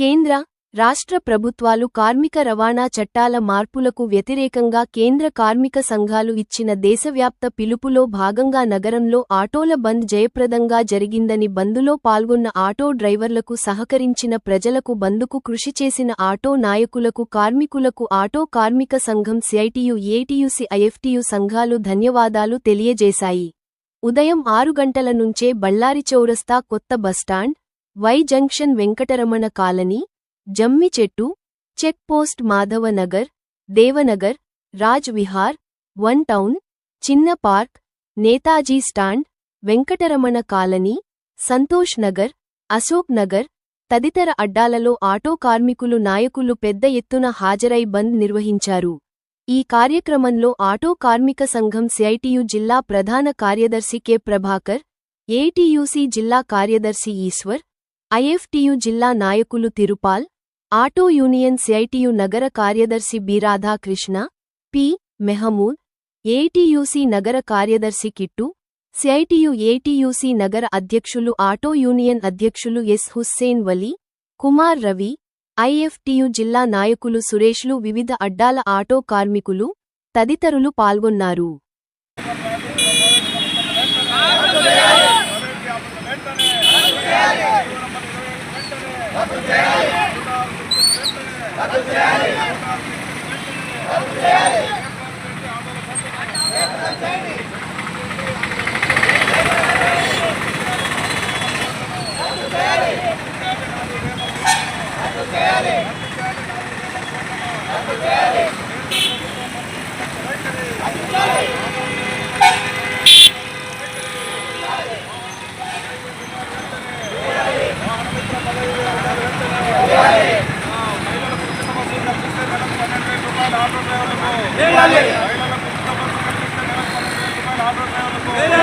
కేంద్ర రాష్ట్ర ప్రభుత్వాలు కార్మిక రవాణా చట్టాల మార్పులకు వ్యతిరేకంగా కేంద్ర కార్మిక సంఘాలు ఇచ్చిన దేశవ్యాప్త పిలుపులో భాగంగా నగరంలో ఆటోల బంద్ జయప్రదంగా జరిగిందని బందులో పాల్గొన్న ఆటో డ్రైవర్లకు సహకరించిన ప్రజలకు బందుకు కృషి చేసిన ఆటో నాయకులకు కార్మికులకు ఆటో కార్మిక సంఘం సిఐటియు ఏటీయుసి ఐఎఫ్టియు సంఘాలు ధన్యవాదాలు తెలియజేశాయి. ఉదయం ఆరు గంటల నుంచే బళ్ళారి చౌరస్తా కొత్త bus stand Y junction Venkataramana colony జమ్మి చెట్టు check post Madhavnagar Devnagar Raj Vihar one town చిన్న park Netaji stand Venkataramana colony Santosh Nagar Ashok Nagar తదితర అడ్డాలలో ఆటో కార్మికులు నాయకులు పెద్ద ఎత్తున హాజరై బంద్ నిర్వహించారు. ఈ కార్యక్రమంలో ఆటో కార్మిక సంఘం సిఐటియు జిల్లా ప్రధాన కార్యదర్శి కె ప్రభాకర్ ఏటీయూసీ జిల్లా కార్యదర్శి ఈశ్వర్ ఐఎఫ్టియు జిల్లా నాయకులు తిరుపాల్ ఆటో యూనియన్ సిఐటియు నగర కార్యదర్శి B Radhakrishna P Mehmood AITUC నగర కార్యదర్శి కిట్టు సిఐటియు ఏటీయూసీ నగర అధ్యక్షులు ఆటో యూనియన్ అధ్యక్షులు ఎస్ హుస్సేన్ వలీ కుమార్ రవి ఐఎఫ్టియు జిల్లా నాయకులు సురేష్లు వివిధ అడ్డాల ఆటో కార్మికులు తదితరులు పాల్గొన్నారు. చేయాలి ఆటో డ్రైవర్లకు మహిళలకు ఆటో